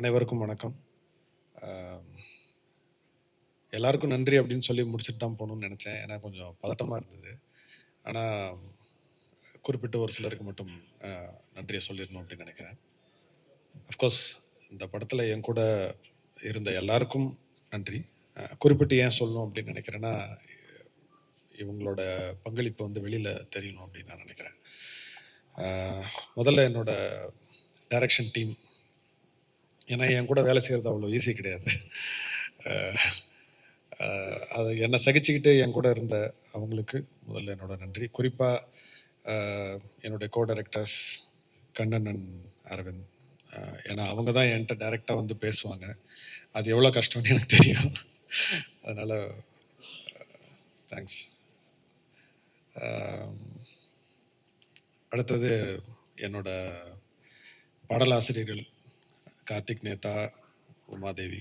அனைவருக்கும் வணக்கம். எல்லாருக்கும் நன்றி அப்படின்னு சொல்லி முடிச்சுட்டு தான் போகணும்னு நினச்சேன். ஏன்னா கொஞ்சம் பதட்டமாக இருந்தது. ஆனால் குறிப்பிட்ட ஒரு சிலருக்கு மட்டும் நன்றியை சொல்லிடணும் அப்படின்னு நினைக்கிறேன். அஃப்கோர்ஸ் இந்த படத்தில் என் கூட இருந்த எல்லாருக்கும் நன்றி. குறிப்பிட்டு ஏன் சொல்லணும் அப்படின்னு நினைக்கிறேன்னா இவங்களோட பங்களிப்பு வந்து வெளியில் தெரியணும் அப்படின்னு நான் நினைக்கிறேன். முதல்ல என்னோட டைரக்ஷன் டீம் ஏன்னா என் கூட வேலை செய்கிறது அவ்வளோ ஈஸி கிடையாது. அது என்னை சகிச்சுக்கிட்டு என் கூட இருந்த அவங்களுக்கு முதல்ல என்னோட நன்றி. குறிப்பாக என்னுடைய co directors Kannan and Aravind. ஏன்னா அவங்க தான் என்கிட்ட டைரெக்டாக வந்து பேசுவாங்க. அது எவ்வளோ கஷ்டம்னு எனக்கு தெரியும். அதனால் தேங்க்ஸ் அடுத்தது என்னோட பாடலாசிரியர்கள் கார்த்திக் நேதா உமாதேவி.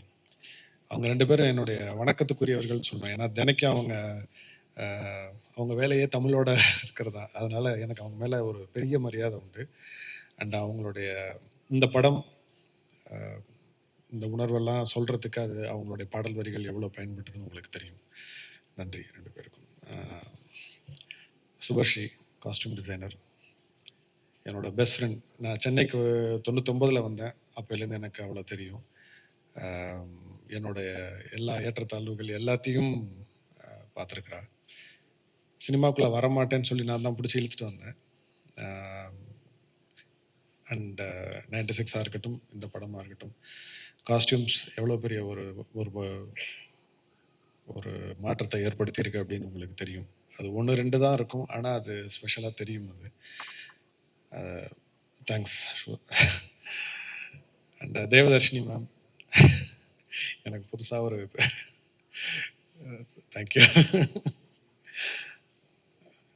அவங்க ரெண்டு பேரும் என்னுடைய வணக்கத்துக்குரியவர்கள் சொல்லுவேன் ஏன்னா தினைக்கும் அவங்க அவங்க வேலையே தமிழோட இருக்கிறதா. அதனால் எனக்கு அவங்க மேலே ஒரு பெரிய மரியாதை உண்டு. அண்ட் அவங்களுடைய இந்த படம் இந்த உணர்வெல்லாம் சொல்கிறதுக்கு அது அவங்களுடைய பாடல் வரிகள் எவ்வளோ பயன்படுதுன்னு உங்களுக்கு தெரியும். நன்றி ரெண்டு பேருக்கும். ஆஹ், சுபஸ்ரீ காஸ்டியூம் டிசைனர் என்னோட பெஸ்ட் ஃப்ரெண்ட் நான் சென்னைக்கு தொண்ணூத்தொம்பதில் வந்தேன். அப்போலேருந்து எனக்கு அவ்வளோ தெரியும். என்னுடைய எல்லா ஏற்றத்தாழ்வுகள் எல்லாத்தையும் பார்த்துருக்குறா. சினிமாக்குள்ளே வரமாட்டேன்னு சொல்லி நான் தான் பிடிச்சி இழுத்துட்டு வந்தேன். அண்ட் நைன்டி சிக்ஸாக இருக்கட்டும் இந்த படமாக இருக்கட்டும் காஸ்டியூம்ஸ் எவ்வளோ பெரிய ஒரு ஒரு ஒரு மாற்றத்தை ஏற்படுத்தியிருக்கு அப்படின்னு உங்களுக்கு தெரியும். அது ஒன்று ரெண்டு தான் இருக்கும் ஆனால் அது ஸ்பெஷலாக தெரியும் அது. தேங்க்ஸ் அண்ட் தேவதர்ஷினி மேம் எனக்கு புதுசாக ஒரு தேங்க்யூ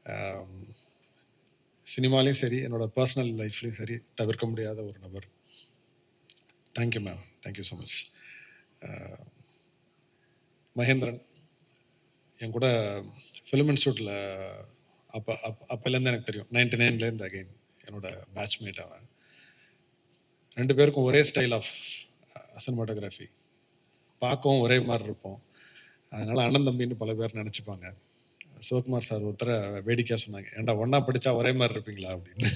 uh, um, சினிமாலையும் சரி என்னோட பர்சனல் லைஃப்லையும் சரி தவிர்க்க முடியாத ஒரு நபர். Thank you ma'am thank you so much Mahendran. என் கூட ஃபிலிம் இன்ஸ்டியூட்டில் அப்போ அப் அப்போலேருந்து எனக்கு தெரியும். நைன்டி நைன்லேருந்து அகைன் என்னோட பேட்ச்மேட் அவன். ரெண்டு பேருக்கும் ஒரே ஸ்டைல் ஆஃப் சினிமாட்டோகிராஃபி பார்க்கவும் ஒரே மாதிரி இருப்போம். அதனால் அண்ணன் தம்பின்னு பல பேர் நினச்சிப்பாங்க. சிவகுமார் சார் ஒருத்தரை வேடிக்கையாக சொன்னாங்க. ஏன்டா ஒன்றா படித்தா ஒரே மாதிரி இருப்பீங்களா? அப்படின்னு.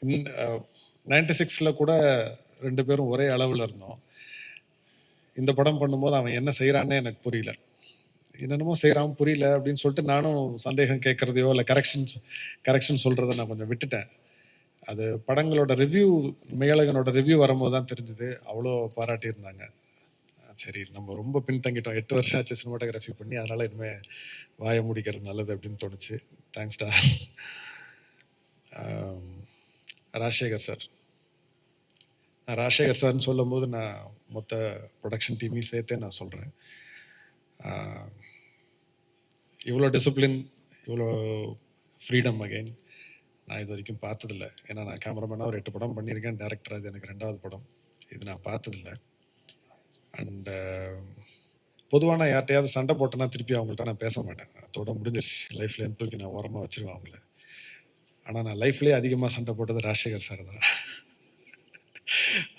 இந்த நைன்டி சிக்ஸில் கூட ரெண்டு பேரும் ஒரே அளவில் இருந்தோம். இந்த படம் பண்ணும்போது அவன் என்ன செய்கிறான்னே எனக்கு புரியல. என்னென்னமோ செய்கிறான் புரியல அப்படின்னு சொல்லிட்டு நானும் சந்தேகம் கேட்குறதையோ இல்லை கரெக்ஷன் கரெக்ஷன் சொல்கிறத நான் கொஞ்சம் விட்டுட்டேன். அது படங்களோட ரிவ்யூ மேலகனோட ரிவ்யூ வரும்போது தான் தெரிஞ்சுது. அவ்வளோ பாராட்டியிருந்தாங்க. சரி நம்ம ரொம்ப பின்தங்கிட்டோம். எட்டு வருஷம் ஆச்சு சினிமாட்டோகிராஃபி பண்ணி அதனால் இனிமேல் வாய முடிக்கிறது நல்லது அப்படின்னு தோணுச்சு. தேங்க்ஸ்டா ராஜசேகர் சார் நான் ராஜசேகர் சார்னு சொல்லும்போது நான் மொத்த ப்ரொடக்ஷன் டீமையும் சேர்த்தே நான் சொல்கிறேன் இவ்வளோ டிசிப்ளின் இவ்வளோ ஃப்ரீடம் அகைன் நான் இது வரைக்கும் பார்த்ததில்ல. ஏன்னா நான் கேமராமேனாக ஒரு எட்டு படம் பண்ணியிருக்கேன். டேரக்டர் அது எனக்கு ரெண்டாவது படம். இது நான் பார்த்ததில்ல. அண்டு பொதுவாக நான் யார்கிட்டயாவது சண்டை போட்டேன்னா திருப்பி அவங்கள்ட்ட நான் பேச மாட்டேன். அதோட முடிஞ்சிருச்சு. லைஃப்லேருந்து தூக்கி நான் ஓரமாக வச்சுருவேன் அவங்கள. ஆனால் நான் லைஃப்லேயே அதிகமாக சண்டை போட்டது ராஜசேகர் சார் தான்.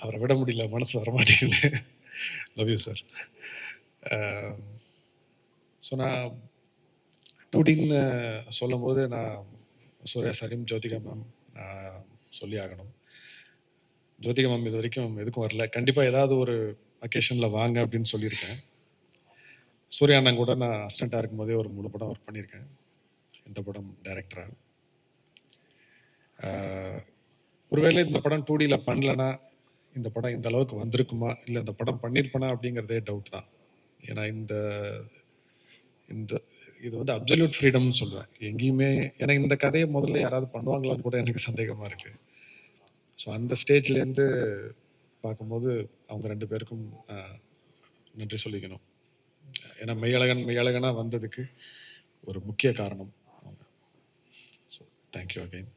அவரை விட முடியல. மனசு வர மாட்டேங்குது லவ் யூ சார் ஸோ நான் டூடின்னு சொல்லும்போது நான் சூர்யா சாரையும் ஜோதிகா மேம் நான் சொல்லி ஆகணும் ஜோதிகா மேம் இது வரைக்கும் எதுக்கும் வரல. கண்டிப்பாக ஏதாவது ஒரு அக்கேஷனில் வாங்க அப்படின்னு சொல்லியிருக்கேன். சூர்யா அண்ணன் கூட நான் அசிஸ்டண்ட்டாக இருக்கும்போதே ஒரு மூணு படம் ஒர்க் பண்ணியிருக்கேன். இந்த படம் டைரக்டராக ஒருவேளை இந்த படம் டூ டியில் பண்ணலன்னா இந்த படம் இந்த அளவுக்கு வந்திருக்குமா? இல்லை இந்த படம் பண்ணியிருப்பனா அப்படிங்கிறதே டவுட் தான். ஏன்னா இந்த இந்த இது வந்து அப்சல்யூட் ஃப்ரீடம்னு சொல்லுவேன் எங்கேயுமே ஏன்னா இந்த கதையை முதல்ல யாராவது பண்ணுவாங்களான்னு கூட எனக்கு சந்தேகமாக இருக்குது ஸோ அந்த ஸ்டேஜ்லேருந்து பார்க்கும்போது அவங்க ரெண்டு பேருக்கும் நன்றி சொல்லிக்கணும். ஏன்னா மெய்யழகன் மெய்யழகனாக வந்ததுக்கு ஒரு முக்கிய காரணம் அவங்க. So thank you again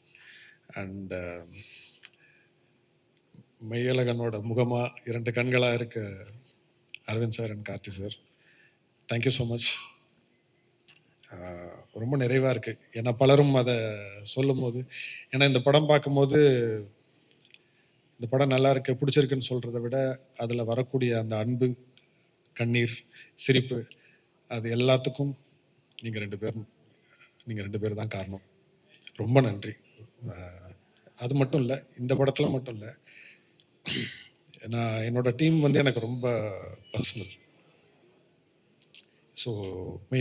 and மெய்யழகனோட முகமாக இரண்டு கண்களாக இருக்க Aravind sir and Karthi sir. Thank you so much ரொம்ப நிறைவாக இருக்குது ஏன்னா பலரும் அதை சொல்லும்போது ஏன்னா இந்த படம் பார்க்கும்போது இந்த படம் நல்லா இருக்கு பிடிச்சிருக்குன்னு சொல்கிறத விட அதில் வரக்கூடிய அந்த அன்பு கண்ணீர் சிரிப்பு அது எல்லாத்துக்கும் நீங்கள் ரெண்டு பேரும் நீங்கள் ரெண்டு பேர் தான் காரணம். ரொம்ப நன்றி. அது மட்டும் இல்லை இந்த படத்தில் மட்டும் இல்லை நான் என்னோடய டீம் வந்து எனக்கு ரொம்ப பர்சனல். ஸோ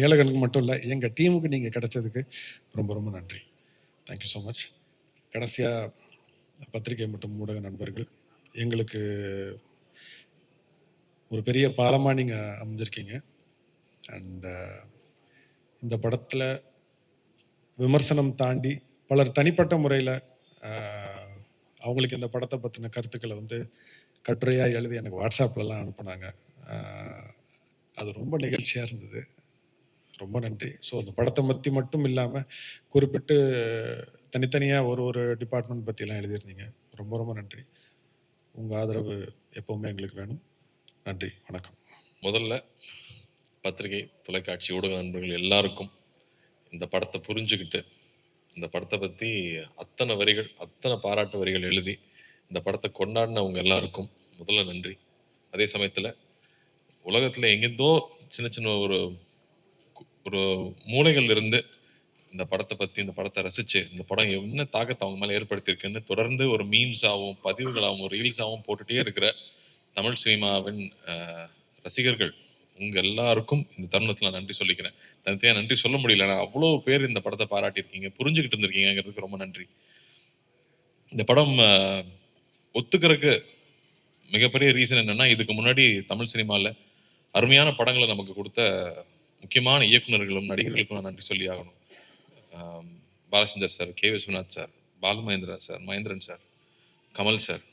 ஏழைகளுக்கு மட்டும் இல்லை எங்கள் டீமுக்கு நீங்கள் கிடைச்சதுக்கு ரொம்ப ரொம்ப நன்றி. தேங்க்யூ ஸோ மச் கடைசியாக பத்திரிகை மற்றும் ஊடக நண்பர்கள் எங்களுக்கு ஒரு பெரிய பாலமாக நீங்கள் அமைஞ்சிருக்கீங்க. அண்ட் இந்த படத்தில் விமர்சனம் தாண்டி பலர் தனிப்பட்ட முறையில் அவங்களுக்கு இந்த படத்தை பற்றின கருத்துக்களை வந்து கட்டுரையாக எழுதி எனக்கு வாட்ஸ்அப்லலாம் அனுப்புனாங்க. அது ரொம்ப நிகழ்ச்சியாக இருந்தது. ரொம்ப நன்றி. ஸோ அந்த படத்தை பற்றி மட்டும் இல்லாமல் குறிப்பிட்டு தனித்தனியாக ஒரு ஒரு டிபார்ட்மெண்ட் பற்றிலாம் எழுதியிருந்தீங்க. ரொம்ப ரொம்ப நன்றி. உங்கள் ஆதரவு எப்போவுமே எங்களுக்கு வேணும். நன்றி. வணக்கம். முதல்ல பத்திரிகை தொலைக்காட்சி ஊடக நண்பர்கள் எல்லாருக்கும் இந்த படத்தை புரிஞ்சுக்கிட்டு இந்த படத்தை பற்றி அத்தனை வரிகள் அத்தனை பாராட்டு வரிகள் எழுதி இந்த படத்தை கொண்டாடினவங்க எல்லாருக்கும் முதல்ல நன்றி. அதே சமயத்தில் உலகத்தில் எங்கேருந்தோ சின்ன சின்ன ஒரு ஒரு மூளைகள் இருந்து இந்த படத்தை பற்றி இந்த படத்தை ரசித்து இந்த படம் என்ன தாக்கத்தை அவங்க மேலே ஏற்படுத்தியிருக்குன்னு தொடர்ந்து ஒரு மீம்ஸாகவும் பதிவுகளாகவும் ரீல்ஸாகவும் போட்டுகிட்டே இருக்கிற தமிழ் சினிமாவின் ரசிகர்கள் உங்கள் எல்லாருக்கும் இந்த தருணத்தில் நான் நன்றி சொல்லிக்கிறேன். தனித்தனியாக நன்றி சொல்ல முடியல. நான் அவ்வளோ பேர் இந்த படத்தை பாராட்டியிருக்கீங்க. புரிஞ்சுக்கிட்டு இருந்திருக்கீங்கிறதுக்கு ரொம்ப நன்றி. இந்த படம் ஒத்துக்கிறதுக்கு மிகப்பெரிய ரீசன் என்னென்னா இதுக்கு முன்னாடி தமிழ் சினிமாவில் அருமையான படங்களை நமக்கு கொடுத்த முக்கியமான இயக்குனர்களும் நடிகர்களுக்கும் நான் நன்றி சொல்லி ஆகணும். Balachander sir K Viswanath sir Balu Mahendra sir Mahendran sir Kamal sir.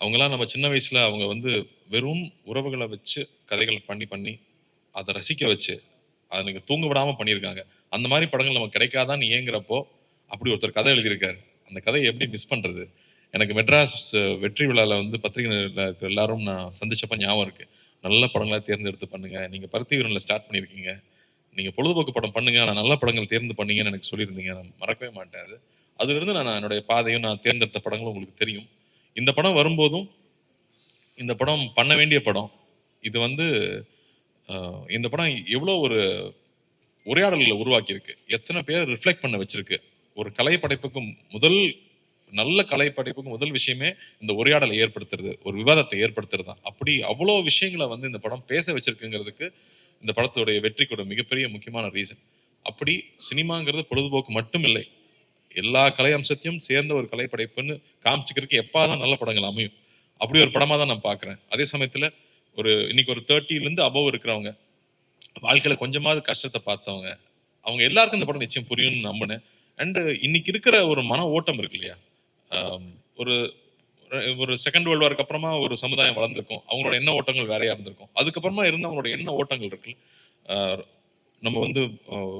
அவங்கெல்லாம் நம்ம சின்ன வயசில் அவங்க வந்து வெறும் உறவுகளை வச்சு கதைகள் பண்ணி பண்ணி அதை ரசிக்க வச்சு அதை நீங்க தூங்க விடாமல் பண்ணியிருக்காங்க. அந்த மாதிரி படங்கள் நமக்கு கிடைக்காதான்னு ஏங்குறப்போ அப்படி ஒருத்தர் கதை எழுதியிருக்காரு. அந்த கதையை எப்படி மிஸ் பண்ணுறது எனக்கு மெட்ராஸ் வெற்றி விழாவில் வந்து பத்திரிகை இருக்கிற எல்லாரும் நான் சந்திச்சப்ப ஞாபகம் இருக்குது நல்ல படங்களாக தேர்ந்தெடுத்து பண்ணுங்க. நீங்கள் பருத்தி வீரனில் ஸ்டார்ட் பண்ணியிருக்கீங்க நீங்கள் பொழுதுபோக்கு படம் பண்ணுங்க. ஆனால் நல்ல படங்கள் தேர்ந்து பண்ணீங்கன்னு எனக்கு சொல்லியிருந்தீங்க. நான் மறக்கவே மாட்டேன் அது. நான் என்னுடைய பாதையும் நான் தேர்ந்தெடுத்த படங்களும் உங்களுக்கு தெரியும். இந்த படம் வரும்போதும் இந்த படம் பண்ண வேண்டிய படம் இது வந்து இந்த படம் எவ்வளோ ஒரு உரையாடல்களை உருவாக்கியிருக்கு. எத்தனை பேர் ரிஃப்ளெக்ட் பண்ண வச்சிருக்கு. ஒரு கலை படைப்புக்கு முதல் நல்ல கலை படைப்புக்கு முதல் விஷயமே இந்த உரையாடலை ஏற்படுத்துறது ஒரு விவாதத்தை ஏற்படுத்துறது தான். அப்படி அவ்வளோ விஷயங்களை வந்து இந்த படம் பேச வச்சிருக்குங்கிறதுக்கு இந்த படத்துடைய வெற்றிக்கூட மிகப்பெரிய முக்கியமான ரீசன் அப்படி சினிமாங்கிறது பொழுதுபோக்கு மட்டும் இல்லை. எல்லா கலை அம்சத்தையும் சேர்ந்த ஒரு கலை படைப்புன்னு காமிச்சிக்கிறதுக்கு எப்பாதான் நல்ல படங்கள் அமையும். அப்படி ஒரு படமாக தான் நான் பார்க்குறேன். அதே சமயத்தில் ஒரு இன்னைக்கு ஒரு தேர்ட்டிலேருந்து அபவ் இருக்கிறவங்க வாழ்க்கையில் கொஞ்சமாவது கஷ்டத்தை பார்த்தவங்க அவங்க எல்லாருக்கும் இந்த படம் நிச்சயம் புரியும்னு நம்பினேன். அண்டு இன்னைக்கு இருக்கிற ஒரு மன ஓட்டம் இருக்கு இல்லையா? ஒரு ஒரு செகண்ட் வேர்ல்டு வார்க்கு அப்புறமா ஒரு சமுதாயம் வளர்ந்துருக்கும். அவங்களோட எண்ண ஓட்டங்கள் வேறையா இருந்திருக்கும். அதுக்கப்புறமா இருந்து அவங்களோட எண்ண ஓட்டங்கள் இருக்குல்ல நம்ம வந்து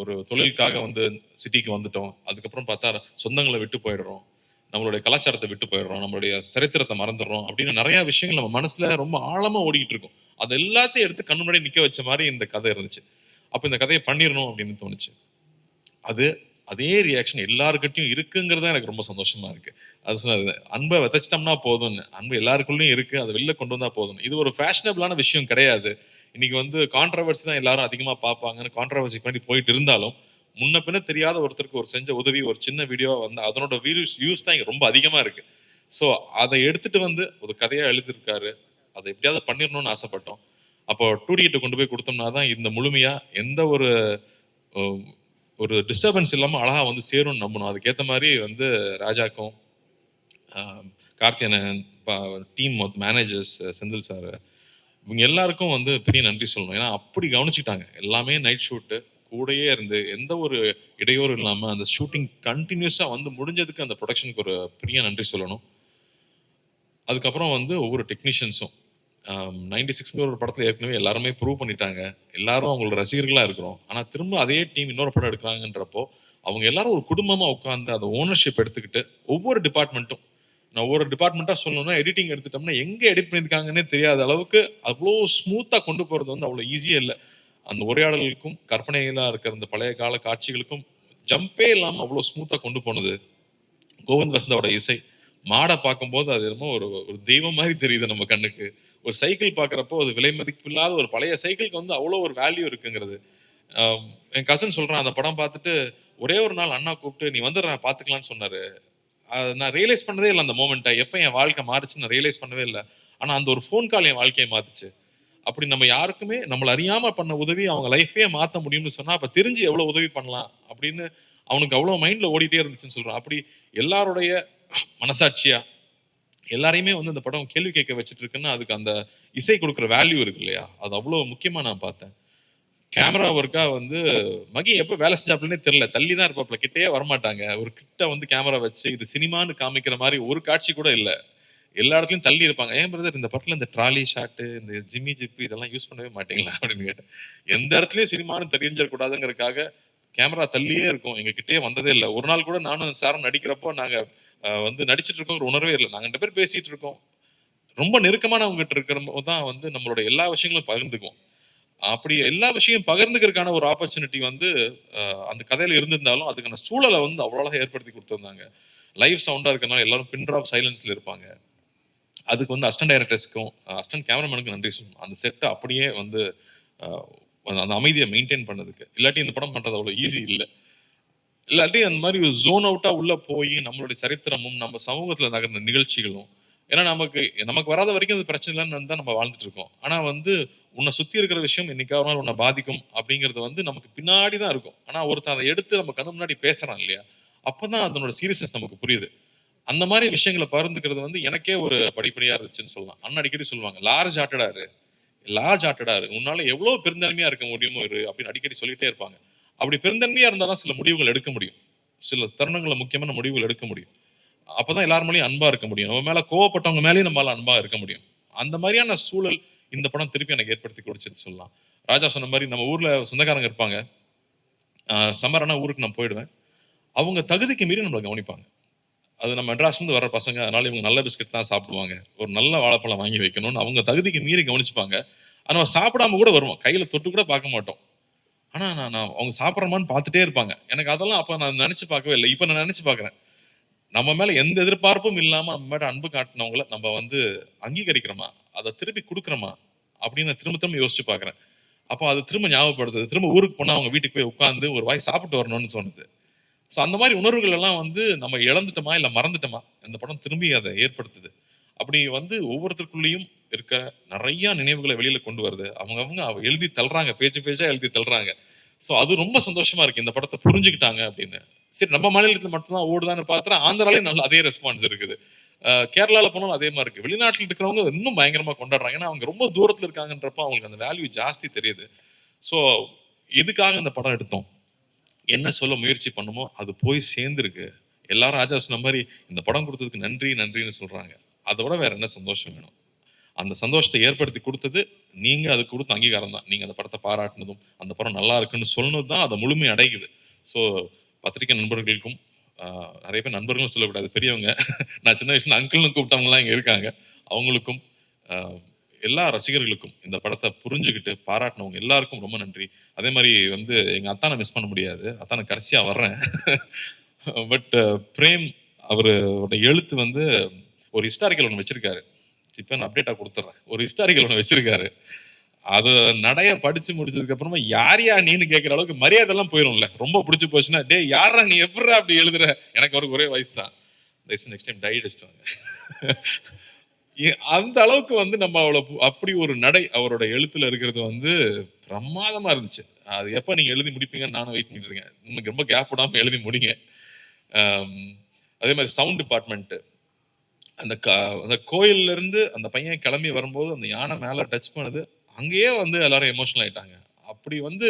ஒரு தொழிலுக்காக வந்து சிட்டிக்கு வந்துட்டோம். அதுக்கப்புறம் பார்த்தா சொந்தங்களை விட்டு போயிடுறோம். நம்மளுடைய கலாச்சாரத்தை விட்டு போயிடுறோம். நம்மளுடைய சரித்திரத்தை மறந்துடுறோம் அப்படின்னு நிறைய விஷயங்கள் நம்ம மனசுல ரொம்ப ஆழமா ஓடிக்கிட்டு இருக்கும். அது எல்லாத்தையும் எடுத்து கண்ணு முன்னாடி நிக்க வச்ச மாதிரி இந்த கதை இருந்துச்சு. அப்ப இந்த கதையை பண்ணிடணும் அப்படின்னு தோணுச்சு. அது அதே ரியாக்ஷன் எல்லாருக்கிட்டையும் இருக்குங்கிறது தான் எனக்கு ரொம்ப சந்தோஷமா இருக்கு. அது சொன்னது அன்பை விதைச்சிட்டோம்னா போதும்னு. அன்பு எல்லாருக்குள்ளயும் இருக்கு அதை வெளில கொண்டு வந்தா போதும் இது ஒரு ஃபேஷனபிளான விஷயம் கிடையாது. இன்னைக்கு வந்து கான்ட்ரவர்சி தான் எல்லாரும் அதிகமா பார்ப்பாங்கன்னு கான்ட்ரவர்சி பண்ணி போயிட்டு இருந்தாலும் முன்ன பின்ன தெரியாத ஒருத்தருக்கு ஒரு செஞ்ச உதவி ஒரு சின்ன வீடியோவா வந்து அதனோட வியூஸ் வியூஸ் தான் இங்கே ரொம்ப அதிகமா இருக்கு. ஸோ அதை எடுத்துட்டு வந்து ஒரு கதையா எழுதியிருக்காரு. அதை எப்படியாவது பண்ணிடணும்னு ஆசைப்பட்டோம். அப்போ டூ கொண்டு போய் கொடுத்தோம்னா தான் இந்த முழுமையா எந்த ஒரு ஒரு டிஸ்டர்பன்ஸ் இல்லாமல் அழகாக வந்து சேரும்னு நம்பணும். அதுக்கேற்ற மாதிரி வந்து ராஜாக்கும் Karthiyanan team managers Senthil sir இவங்க எல்லாருக்கும் வந்து பெரிய நன்றி சொல்லணும். ஏன்னா அப்படி கவனிச்சுட்டாங்க எல்லாமே நைட் ஷூட்டு கூடயே இருந்து எந்த ஒரு இடையூறும் இல்லாமல் அந்த ஷூட்டிங் கண்டினியூஸாக வந்து முடிஞ்சதுக்கு அந்த ப்ரொடக்ஷனுக்கு ஒரு பெரிய நன்றி சொல்லணும். அதுக்கப்புறம் வந்து ஒவ்வொரு டெக்னீஷியன்ஸும் நைன்டி சிக்ஸ்க்கு ஒரு படத்தில் ஏற்கனவே எல்லாருமே ப்ரூவ் பண்ணிட்டாங்க. எல்லாரும் அவங்களோட ரசிகர்களாக இருக்கிறோம். ஆனால் திரும்ப அதே டீம் இன்னொரு படம் எடுக்கிறாங்கன்றப்போ அவங்க எல்லாரும் ஒரு குடும்பமாக உட்காந்து அந்த ஓனர்ஷிப் எடுத்துக்கிட்டு ஒவ்வொரு டிபார்ட்மெண்ட்டும் நான் ஒவ்வொரு டிபார்ட்மெண்ட்டாக சொல்லணும்னா எடிட்டிங் எடுத்துட்டோம்னா எங்கே எடிட் பண்ணியிருக்காங்கன்னே தெரியாத அளவுக்கு அவ்வளோ ஸ்மூத்தாக கொண்டு போகிறது வந்து அவ்வளோ ஈஸியாக இல்லை. அந்த உரையாடலுக்கும் கற்பனைகளாக இருக்கிற அந்த பழைய கால காட்சிகளுக்கும் ஜம்பே இல்லாமல் அவ்வளோ ஸ்மூத்தாக கொண்டு போனது கோவிந்த் வசந்தாவோட இசை. மாடை பார்க்கும்போது அது என்னமோ ஒரு ஒரு தெய்வம் மாதிரி தெரியுது நம்ம கண்ணுக்கு. ஒரு சைக்கிள் பார்க்குறப்போ அது விலை மதிப்பில்லாத ஒரு பழைய சைக்கிளுக்கு வந்து அவ்வளோ ஒரு வேல்யூ இருக்குங்கிறது. என் கசன் சொல்கிறான் அந்த படம் பார்த்துட்டு ஒரே ஒரு நாள் அண்ணா கூப்பிட்டு நீ வந்துடுற பார்த்துக்கலாம்னு சொன்னார். அது நான் ரியலைஸ் பண்ணதே இல்லை அந்த மூமெண்ட்டை எப்போ என் வாழ்க்கை மாறுச்சுன்னு நான் ரியலைஸ் பண்ணவே இல்லை. ஆனால் அந்த ஒரு ஃபோன் கால் என் வாழ்க்கையை மாற்றுச்சு அப்படி நம்ம யாருக்குமே நம்மளை அறியாமல் பண்ண உதவி அவங்க லைஃபே மாற்ற முடியும்னு சொன்னால் அப்போ தெரிஞ்சு எவ்வளோ உதவி பண்ணலாம்? அப்படின்னு அவனுக்கு அவ்வளோ மைண்டில் ஓடிட்டே இருந்துச்சுன்னு சொல்கிறான் அப்படி எல்லாருடைய மனசாட்சியாக எல்லாரையுமே வந்து இந்த படம் கேள்வி கேட்க வச்சுட்டு இருக்குன்னா அதுக்கு அந்த இசை கொடுக்குற வேல்யூ இருக்கு இல்லையா? அது அவ்வளோ முக்கியமாக நான் பார்த்தேன். கேமரா ஒர்க்கா வந்து மகி எப்போ வேலை செஞ்சாப்லன்னே தெரில தள்ளி தான் இருப்பாப்ல. கிட்டே வரமாட்டாங்க. ஒரு கிட்ட வந்து கேமரா வச்சு இது சினிமான்னு காமிக்கிற மாதிரி ஒரு காட்சி கூட இல்லை. எல்லா இடத்துலையும் தள்ளி இருப்பாங்க. ஏன் பிரதர் இந்த படத்தில் இந்த ட்ராலி ஷாட்டு இந்த ஜிம்மி ஜிப்பு இதெல்லாம் யூஸ் பண்ணவே மாட்டீங்களா? அப்படின்னு கேட்டேன். எந்த இடத்துலையும் சினிமான்னு தெரிஞ்சிடக்கூடாதுங்கிறதுக்காக கேமரா தள்ளியே இருக்கும். எங்ககிட்டயே வந்ததே இல்லை. ஒரு நாள் கூட நானும் சாரும் நடிக்கிறப்போ நாங்கள் வந்து நடிச்சிட்டு இருக்கோம் ஒரு உணர்வே இல்லை. நாங்கள் ரெண்டு பேர் பேசிட்டு இருக்கோம். ரொம்ப நெருக்கமானவங்க கிட்ட இருக்கிற தான் வந்து நம்மளோட எல்லா விஷயங்களும் பகிர்ந்துக்குவோம். அப்படி எல்லா விஷயம் பகிர்ந்துக்கிறதுக்கான ஒரு ஆப்பர்ச்சுனிட்டி வந்து அந்த கதையில இருந்திருந்தாலும் அதுக்கான சூழலை வந்து அவ்வளோ ஏற்படுத்தி கொடுத்துருந்தாங்க. லைவ் சவுண்டாக இருக்கனால எல்லாரும் பின் ட்ராப் சைலன்ஸில் இருப்பாங்க. அதுக்கு வந்து அஸ்டன் டைரக்டர்ஸ்க்கும் அஸ்டன் கேமராமேனுக்கும் நன்றி சொல்லணும். அந்த செட்டை அப்படியே வந்து அந்த அமைதியை மெயின்டைன் பண்ணதுக்கு. இல்லாட்டி இந்த படம் பண்ணுறது அவ்வளோ ஈஸி இல்லை. இல்லாட்டி அந்த மாதிரி ஒரு ஜோன் அவுட்டாக உள்ள போய் நம்மளுடைய சரித்திரமும் நம்ம சமூகத்தில் நகர்ந்த நிகழ்ச்சிகளும் ஏன்னா நமக்கு நமக்கு வராத வரைக்கும் அது பிரச்சனை இல்லைன்னு தான் நம்ம வாழ்ந்துட்டு இருக்கோம். ஆனால் வந்து உன்னை சுற்றி இருக்கிற விஷயம் என்னைக்காவது உன்னை பாதிக்கும் அப்படிங்கிறது வந்து நமக்கு பின்னாடி தான் இருக்கும். ஆனால் ஒருத்தன் அதை எடுத்து நம்ம கண்ணு முன்னாடி பேசுகிறான் இல்லையா? அப்போ தான் அதனோட சீரியஸ்னஸ் நமக்கு புரியுது. அந்த மாதிரி விஷயங்களை பகிர்ந்துக்கிறது வந்து எனக்கே ஒரு படிப்படியாக இருந்துச்சுன்னு சொல்லலாம். அண்ணன் அடிக்கடி சொல்லுவாங்க லார்ஜ் ஆட்டடாரு லார்ஜ் ஆட்டடாரு இரு. உன்னால எவ்வளோ பெருந்தன்மையாக இருக்க முடியுமோ இரு அப்படின்னு அடிக்கடி சொல்லிகிட்டே இருப்பாங்க. அப்படி பெருந்தன்மையாக இருந்தால் தான் சில முடிவுகள் எடுக்க முடியும். சில தருணங்களில் முக்கியமான முடிவுகள் எடுக்க முடியும். அப்பதான் எல்லார் மேலேயும் அன்பாக இருக்க முடியும். நம்ம மேலே கோவப்பட்டவங்க மேலேயும் நம்மளால் அன்பாக இருக்க முடியும். அந்த மாதிரியான சூழல் இந்த படம் திருப்பி எனக்கு ஏற்படுத்தி கொடுச்சுன்னு சொல்லலாம். ராஜா சொன்ன மாதிரி நம்ம ஊரில் சொந்தக்காரங்க இருப்பாங்க. சம்மரான ஊருக்கு நான் போயிடுவேன். அவங்க தகுதிக்கு மீறி நம்மளை கவனிப்பாங்க. அது நம்ம மெட்ராஸ்லேருந்து வர பசங்க அதனால இவங்க நல்ல பிஸ்கட் தான் சாப்பிடுவாங்க. ஒரு நல்ல வாழைப்பழம் வாங்கி வைக்கணும்னு அவங்க தகுதிக்கு மீறி கவனிச்சுப்பாங்க. ஆனால் நம்ம சாப்பிடாம கூட வருவோம். கையில் தொட்டு கூட பார்க்க மாட்டோம். ஆனால் நான் நான் அவங்க சாப்பிட்றமான்னு பார்த்துட்டே இருப்பாங்க. எனக்கு அதெல்லாம் அப்போ நான் நினச்சி பார்க்கவே இல்லை. இப்போ நான் நினச்சி பார்க்குறேன். நம்ம மேலே எந்த எதிர்பார்ப்பும் இல்லாமல் நம்ம மேலே அன்பு காட்டினவங்கள நம்ம வந்து அங்கீகரிக்கிறோமா? அதை திருப்பி கொடுக்குறோமா? அப்படின்னு நான் திரும்ப திரும்ப யோசிச்சு பார்க்குறேன். அப்போ அது திரும்ப ஞாபகப்படுத்துது. திரும்ப ஊருக்கு போனால் அவங்க வீட்டுக்கு போய் உட்காந்து ஒரு வாய் சாப்பிட்டு வரணும்னு சொன்னது ஸோ அந்த மாதிரி உணர்வுகள் எல்லாம் வந்து நம்ம இழந்துட்டோமா? இல்லை மறந்துட்டோமா? இந்த படம் திரும்பி அதை ஏற்படுத்துது. அப்படி வந்து ஒவ்வொருத்தருக்குள்ளேயும் இருக்க நிறைய நினைவுகளை வெளியில கொண்டு வருது. அவங்க அவங்க எழுதி தள்ளுறாங்க. பேச்சு பேச்சா எழுதி தள்ளுறாங்க. ஸோ அது ரொம்ப சந்தோஷமா இருக்கு. இந்த படத்தை புரிஞ்சுக்கிட்டாங்க அப்படின்னு. சரி நம்ம மாநிலத்தில் மட்டும்தான் ஓடுதான்னு பார்த்தா ஆந்திராலையும் நல்ல அதே ரெஸ்பான்ஸ் இருக்குது. கேரளாவில் போனாலும் அதே மாதிரி இருக்கு. வெளிநாட்டில் இருக்கிறவங்க இன்னும் பயங்கரமா கொண்டாடுறாங்க. ஏன்னா அவங்க ரொம்ப தூரத்தில் இருக்காங்கன்றப்ப அவங்களுக்கு அந்த வேல்யூ ஜாஸ்தி தெரியுது. ஸோ எதுக்காக இந்த படம் எடுத்தோம். என்ன சொல்ல முயற்சி பண்ணுமோ அது போய் சேர்ந்துருக்கு. எல்லாரும் ராஜா சொன்ன மாதிரி இந்த படம் கொடுத்ததுக்கு நன்றி நன்றின்னு சொல்றாங்க. அதை விட வேற என்ன சந்தோஷம் வேணும்? அந்த சந்தோஷத்தை ஏற்படுத்தி கொடுத்தது நீங்க அது கொடுத்த அங்கீகாரம் தான். நீங்க அந்த படத்தை பாராட்டினதும் அந்த படம் நல்லா இருக்குன்னு சொன்னது தான் அதை முழுமை அடைக்குது ஸோ பத்திரிகை நண்பர்களுக்கும் நிறைய பேர் நண்பர்களும் சொல்லக்கூடாது பெரியவங்க. நான் சின்ன வயசுல அங்கிள்னு கூப்பிட்டவங்களாம் இங்கே இருக்காங்க. அவங்களுக்கும் எல்லா ரசிகர்களுக்கும் இந்த படத்தை புரிஞ்சுக்கிட்டு பாராட்டினவங்க எல்லாருக்கும் ரொம்ப நன்றி. அதே மாதிரி வந்து எங்கள் அத்தானை மிஸ் பண்ண முடியாது. அத்தானை கடைசியாக வர்றேன். பட் பிரேம் அவரோட எழுத்து வந்து ஒரு ஹிஸ்டாரிக்கல் ஒன்று வச்சிருக்காரு. சிப்பன் அப்டேட்டாக கொடுத்துட்றேன் ஒரு ஹிஸ்டாரிக்கல் ஒன்று வச்சிருக்காரு. அது நடைய படிச்சு முடிச்சதுக்கு அப்புறமா யார் யா நீன்னு கேட்குற அளவுக்கு மரியாதைலாம் போயிடும்ல ரொம்ப பிடிச்சி போச்சுன்னா டே யாரா நீ? எப்படா அப்படி எழுதுற? எனக்கு அவருக்கு ஒரே வயசு தான். நெக்ஸ்ட் டைம் டை அந்த அளவுக்கு வந்து நம்ம அவ்வளோ அப்படி ஒரு நடை அவரோட எழுத்துல இருக்கிறது வந்து பிரமாதமா இருந்துச்சு. அது எப்போ நீங்க எழுதி முடிப்பீங்கன்னு நானும் வெயிட் பண்ணிட்டு இருக்கேன். ரொம்ப கேப் விடாமல் எழுதி முடிங்க. அதே மாதிரி சவுண்ட் டிபார்ட்மெண்ட்டு அந்த க அந்த கோயில்ல இருந்து அந்த பையன் கிளம்பி வரும்போது அந்த யானை மேல டச் பண்ணுது அங்கேயே வந்து எல்லாரும் எமோஷனல் ஆயிட்டாங்க. அப்படி வந்து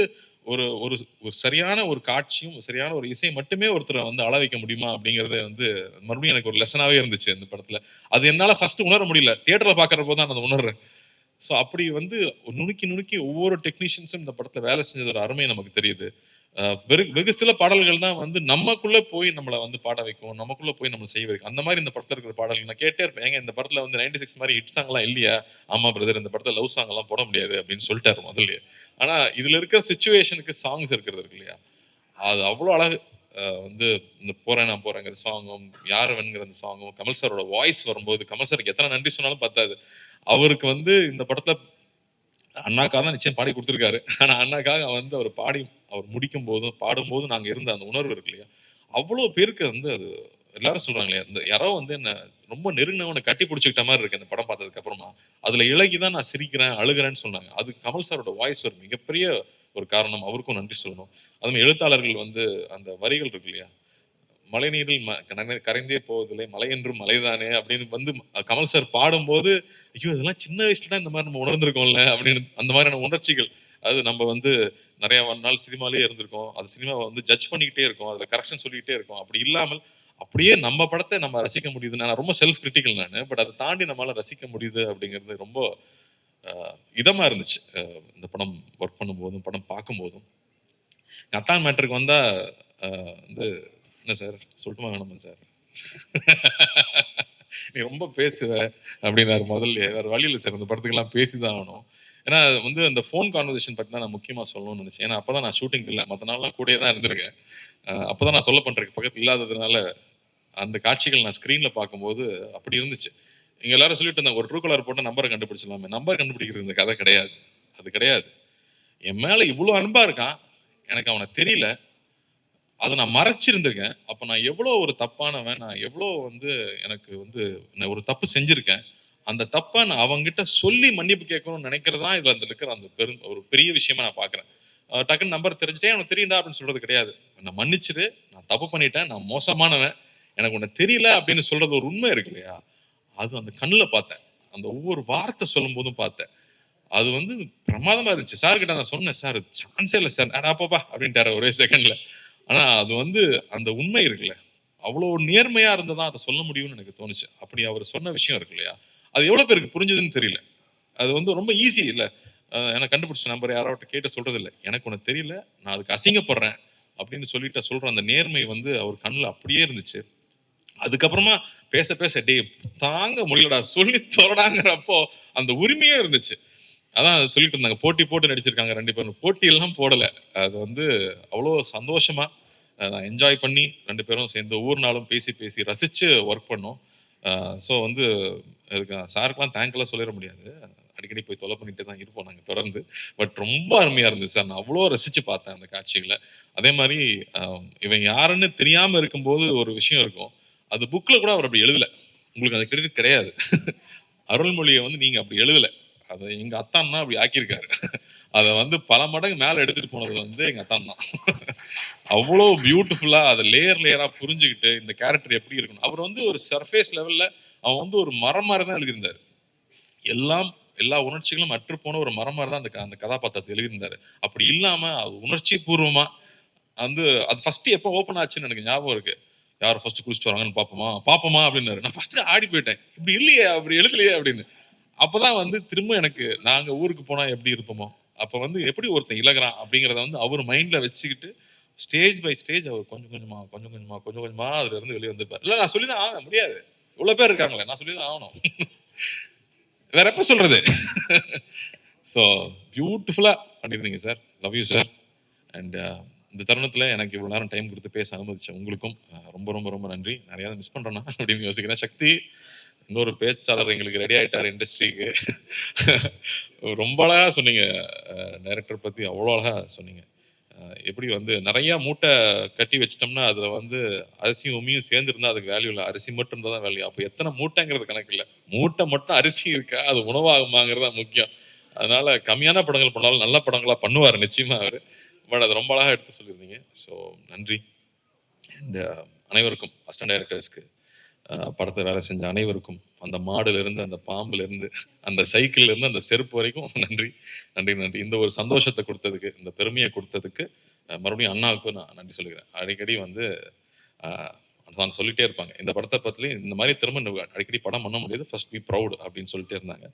ஒரு ஒரு ஒரு சரியான ஒரு காட்சியும் சரியான ஒரு இசை மட்டுமே ஒருத்தரை வந்து அள வைக்க முடியுமா அப்படிங்கறத வந்து மறுபடியும் எனக்கு ஒரு லெசனாவே இருந்துச்சு இந்த படத்துல. அது என்னால ஃபர்ஸ்ட் உணர முடியல. தியேட்டர்ல பார்க்குறப்போ தான் நான் அதை உணர்றேன். ஸோ அப்படி வந்து நுணுக்கி நுணுக்கி ஒவ்வொரு டெக்னீஷியன்ஸும் இந்த படத்துல வேலை செஞ்சதோட அருமை நமக்கு தெரியுது. வெறு வெகு சில பாடல்கள் தான் வந்து நமக்குள்ள போய் நம்மளை வந்து பாட வைக்கும். நமக்குள்ள போய் நம்ம செய்ய வைக்கும். அந்த மாதிரி இந்த படத்தில் இருக்கிற பாடல்கள் நான் கேட்டே இருப்பேன். ஏங்க இந்த படத்துல வந்து நைன்டி சிக்ஸ் மாதிரி ஹிட் சாங்லாம் இல்லையா? ஆமா பிரதர் இந்த படத்துல லவ் சாங் எல்லாம் போட முடியாது அப்படின்னு சொல்லிட்டாரு முதல்ல ஆனா இதுல இருக்கிற சுச்சுவேஷனுக்கு சாங்ஸ் இருக்கிறது இருக்கு இல்லையா? அது அவ்வளோ அழகு. வந்து இந்த போறேன் நான் போறேங்கிற சாங்கும் யாருவன்கிற அந்த சாங்கும் கமல் சாரோட வாய்ஸ் வரும்போது கமல் சாருக்கு எத்தனை நன்றி சொன்னாலும் பத்தாது. அவருக்கு வந்து இந்த படத்துல அண்ணாக்காக தான் நிச்சயம் பாடி கொடுத்துருக்காரு. ஆனா அண்ணாக்காக வந்து அவர் பாடி அவர் முடிக்கும் போதும் பாடும்போதும் நாங்கள் இருந்த அந்த உணர்வு இருக்கு இல்லையா? அவ்வளோ பேருக்கு வந்து அது எல்லாரும் சொல்றாங்களே இந்த யாரோ வந்து என்ன ரொம்ப நெருங்கினவனை கட்டி பிடிச்சிக்கிட்ட மாதிரி இருக்கு இந்த படம் பார்த்ததுக்கு அப்புறமா. அதுல இலகி தான் நான் சிரிக்கிறேன் அழுகிறேன்னு சொன்னாங்க. அது கமல் சாரோட வாய்ஸ் ஒரு மிகப்பெரிய ஒரு காரணம். அவருக்கும் நன்றி சொல்லணும். அதுவும் எழுத்தாளர்கள் வந்து அந்த வரிகள் இருக்கு இல்லையா? மழைநீரில் ம- கரைந்தே போவதில்லை மலை என்றும் மலைதானே அப்படின்னு வந்து கமல் சார் பாடும்போது ஐயோ இதெல்லாம் சின்ன வயசுல தான் இந்த மாதிரி நம்ம உணர்ந்திருக்கோம்ல அப்படின்னு அந்த மாதிரியான உணர்ச்சிகள் அது நம்ம வந்து நிறைய நாள் சினிமாலேயே இருந்திருக்கோம். அது சினிமாவை வந்து ஜட்ஜ் பண்ணிக்கிட்டே இருக்கோம். அதில் கரெக்ஷன் சொல்லிக்கிட்டே இருக்கோம். அப்படி இல்லாமல் அப்படியே நம்ம படத்தை நம்ம ரசிக்க முடியுது நான் ரொம்ப செல்ஃப் கிரிட்டிக்கல் நான். பட் அதை தாண்டி நம்மளால ரசிக்க முடியுது அப்படிங்கிறது ரொம்ப இதமாக இதமா இருந்துச்சு. இந்த படம் ஒர்க் பண்ணும்போதும் படம் பார்க்கும்போதும். அத்தான் மேட்ருக்கு வந்தால் வந்து என்ன சார்? சொல்லட்டுமா வேணுமா சார்? நீ ரொம்ப பேசுவ அப்படின்னாரு முதல்ல. வேற வழியில் சார். இந்த படத்துக்கெல்லாம் பேசிதான் ஆகணும். ஏன்னா வந்து அந்த ஃபோன் கான்வர்சேஷன் பற்றி தான் நான் முக்கியமாக சொல்லணும்னு நினைச்சேன். ஏன்னா அப்பதான் நான் ஷூட்டிங் இல்லை. மற்ற நாள்லாம் கூடயே தான் இருந்திருக்கேன். அப்போ தான் நான் தொல்லை பண்றதுக்கு பக்கத்தில் இல்லாததுனால அந்த காட்சிகள் நான் ஸ்க்ரீனில் பார்க்கும்போது அப்படி இருந்துச்சு. இங்கே எல்லாரும் சொல்லிட்டு இருந்தாங்க ஒரு ட்ரூ கலர் போட்டு நம்பரை கண்டுபிடிச்சிடலாமே. நம்பர் கண்டுபிடிக்கிறது இந்த கதை கிடையாது. அது கிடையாது. என் மேலே இவ்வளோ அன்பாக இருக்கான். எனக்கு அவனை தெரியல. அதை நான் மறைச்சிருந்திருக்கேன். அப்போ நான் எவ்வளோ ஒரு தப்பானவன் நான் எவ்வளோ வந்து எனக்கு வந்து நான் ஒரு தப்பு செஞ்சுருக்கேன். அந்த தப்பை நான் அவங்ககிட்ட சொல்லி மன்னிப்பு கேட்கணும்னு நினைக்கிறது தான் இதுல அந்த இருக்கிற அந்த பெரும் ஒரு பெரிய விஷயமா நான் பாக்குறேன் டக்குன்னு நம்பர் தெரிஞ்சுட்டே அவனுக்கு தெரியுண்டா அப்படின்னு சொல்றது கிடையாது. நான் மன்னிச்சிரு நான் தப்பு பண்ணிட்டேன் நான் மோசமானவன் எனக்கு உன்னை தெரியல அப்படின்னு சொல்றது ஒரு உண்மை இருக்கு இல்லையா? அது அந்த கண்ணில் பார்த்தேன். அந்த ஒவ்வொரு வார்த்தை சொல்லும் போதும் பார்த்தேன். அது வந்து பிரமாதமா இருந்துச்சு. சார் கிட்ட நான் சொன்னேன் சார் சான்ஸே இல்லை சார் நான் அப்பப்பா அப்படின்ட்டாரு ஒரே செகண்ட்ல ஆனா அது வந்து அந்த உண்மை இருக்குல்ல. அவ்வளோ நேர்மையா இருந்ததா அதை சொல்ல முடியும்னு எனக்கு தோணுச்சு. அப்படி அவர் சொன்ன விஷயம் இருக்கு இல்லையா? அது எவ்வளோ பேருக்கு புரிஞ்சுதுன்னு தெரியல. அது வந்து ரொம்ப ஈஸி இல்லை. எனக்கு கண்டுபிடிச்ச நம்பர் யாராவட்ட கேட்டு சொல்கிறது இல்லை எனக்கு ஒன்று தெரியல. நான் அதுக்கு அசிங்கப்படுறேன் அப்படின்னு சொல்லிட்டு சொல்ற அந்த நேர்மை வந்து அவர் கண்ணில் அப்படியே இருந்துச்சு. அதுக்கப்புறமா பேச பேச டே தாங்க முடியலடா. சொல்லி தொடடாங்கிறப்போ அந்த உரிமையே இருந்துச்சு. அதான் சொல்லிட்டு இருந்தாங்க. போட்டி போட்டு நடிச்சிருக்காங்க ரெண்டு பேரும். போட்டியெல்லாம் போடலை. அது வந்து அவ்வளோ சந்தோஷமாக நான் என்ஜாய் பண்ணி ரெண்டு பேரும் சேர்ந்து ஒவ்வொரு நாளும் பேசி பேசி ரசித்து ஒர்க் பண்ணோம். ஸோ வந்து அதுக்கு சாருக்கெல்லாம் தேங்க்லாம் சொல்லிட முடியாது. அடிக்கடி போய் தொலை பண்ணிட்டு தான் இருப்போம் நாங்கள் தொடர்ந்து. பட் ரொம்ப அருமையா இருந்துச்சு சார். நான் அவ்வளோ ரசிச்சு பார்த்தேன் அந்த காட்சிகளை. அதே மாதிரி இவன் யாருன்னு தெரியாம இருக்கும்போது ஒரு விஷயம் இருக்கும். அது புக்ல கூட அவர் அப்படி எழுதல. உங்களுக்கு அந்த கிரெடிட் கிடையாது. அருள்மொழியை வந்து நீங்க அப்படி எழுதல. அதை எங்க அத்தான் தான் அப்படி ஆக்கியிருக்காரு. அதை வந்து பல மடங்கு மேல எடுத்துட்டு போனது வந்து எங்க அத்தான் தான். அவ்வளோ பியூட்டிஃபுல்லா அதை லேயர் லேயரா புரிஞ்சுக்கிட்டு இந்த கேரக்டர் எப்படி இருக்கணும். அவர் வந்து ஒரு சர்ஃபேஸ் லெவலில் அவன் வந்து ஒரு மரம் மாதிரி தான் எழுதியிருந்தாரு. எல்லாம் எல்லா உணர்ச்சிகளும் அற்று போன ஒரு மரம் மாதிரி தான் அந்த க- அந்த கதாபாத்திரத்தை எழுதியிருந்தாரு. அப்படி இல்லாம உணர்ச்சி பூர்வமா வந்து அது ஃபர்ஸ்ட் எப்போ ஓப்பன் ஆச்சுன்னு எனக்கு ஞாபகம் இருக்கு. யார் ஃபர்ஸ்ட் குளிச்சுட்டு வராங்கன்னு பார்ப்போமா பார்ப்போமா அப்படின்னாரு. நான் ஃபர்ஸ்ட் ஆடி போயிட்டேன். இப்படி இல்லையே அப்படி எழுதலையே அப்படின்னு. அப்பதான் வந்து திரும்ப எனக்கு நாங்கள் ஊருக்கு போனால் எப்படி இருப்போமோ? அப்போ வந்து எப்படி ஒருத்தன் இழகிறான் அப்படிங்கிறத வந்து அவர் மைண்டில் வச்சுக்கிட்டு ஸ்டேஜ் பை ஸ்டேஜ் அவர் கொஞ்சம் கொஞ்சமாக கொஞ்சம் கொஞ்சமாக கொஞ்சம் கொஞ்சமாக அதுலேருந்து வெளியே வந்துருப்பார். இல்லை நான் சொல்லிதான் ஆக முடியாது. இவ்வளவு பேர் இருக்காங்களே நான் சொல்லிதான் ஆகணும். வேற எப்ப சொல்றது? ஸோ பியூட்டிஃபுல்லா பண்ணியிருந்தீங்க sir love you sir and இந்த தருணத்தில் எனக்கு இவ்வளோ நேரம் டைம் கொடுத்து பேச அனுமதிச்ச உங்களுக்கும் uh, ரொம்ப ரொம்ப ரொம்ப நன்றி. நிறையா மிஸ் பண்றேன்னா அப்படின்னு யோசிக்கிறேன். சக்தி இன்னொரு பேச்சாளர் எங்களுக்கு ரெடி ஆகிட்டார் இண்டஸ்ட்ரிக்கு ரொம்ப அழகாக சொன்னீங்க uh, டைரக்டர் பற்றி அவ்வளோ அழகாக சொன்னீங்க. எப்படி வந்து நிறைய மூட்டை கட்டி வச்சிட்டோம்னா அதில் வந்து அரிசியும் உமியும் சேர்ந்துருந்தா அதுக்கு வேல்யூ இல்லை. அரிசி மட்டும் தான் வேல்யூ அப்போ எத்தனை மூட்டைங்கிறது கணக்கு இல்லை. மூட்டை மட்டும் அரிசி இருக்கா? அது உணவாகுமாங்கிறது தான் முக்கியம். அதனால கம்மியான படங்கள் பண்ணாலும் நல்ல படங்களாக பண்ணுவார் நிச்சயமா அவர். பட் அது ரொம்ப அழகாக எடுத்து சொல்லியிருந்தீங்க. ஸோ நன்றி. அண்ட் அனைவருக்கும் அஸ்டன் டைரக்டர்ஸ்க்கு படத்தை வேலை செஞ்ச அனைவருக்கும் அந்த மாடுல இருந்து அந்த பாம்புல இருந்து அந்த சைக்கிள்ல இருந்து அந்த செருப்பு வரைக்கும். நன்றி நன்றி நன்றி. இந்த ஒரு சந்தோஷத்தை கொடுத்ததுக்கு இந்த பெருமையை கொடுத்ததுக்கு மறுபடியும் அண்ணாவுக்கு நான் நன்றி சொல்லிக்கிறேன் அடிக்கடி வந்து நான் சொல்லிட்டே இருப்பாங்க. இந்த படத்தை பற்றிலையும் இந்த மாதிரி திரும்ப அடிக்கடி படம் பண்ண முடியாது. ஃபர்ஸ்ட் பி ப்ரௌட் அப்படின்னு சொல்லிட்டே இருந்தாங்க.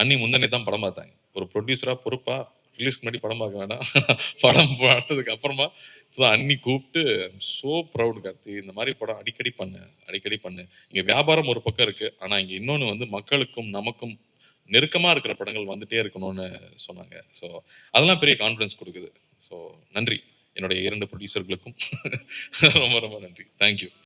அன்னி முந்தனே தான் படம் பார்த்தாங்க. ஒரு ப்ரொடியூசராக பொறுப்பாக ரிலீஸ்க்கு முன்னாடி படம் பார்க்க வேணாம். படம் பார்த்ததுக்கு அப்புறமா இப்போதான் அண்ணி கூப்பிட்டு ஸோ ப்ரௌட் கார்த்தி இந்த மாதிரி படம் அடிக்கடி பண்ணு அடிக்கடி பண்ணு. இங்கே வியாபாரம் ஒரு பக்கம் இருக்குது ஆனால் இங்கே இன்னொன்று வந்து மக்களுக்கும் நமக்கும் நெருக்கமாக இருக்கிற படங்கள் வந்துட்டே இருக்கணும்னு சொன்னாங்க. ஸோ அதெல்லாம் பெரிய கான்ஃபிடன்ஸ் கொடுக்குது. ஸோ நன்றி. என்னுடைய இரண்டு ப்ரொடியூசர்களுக்கும் ரொம்ப ரொம்ப நன்றி. தேங்க்யூ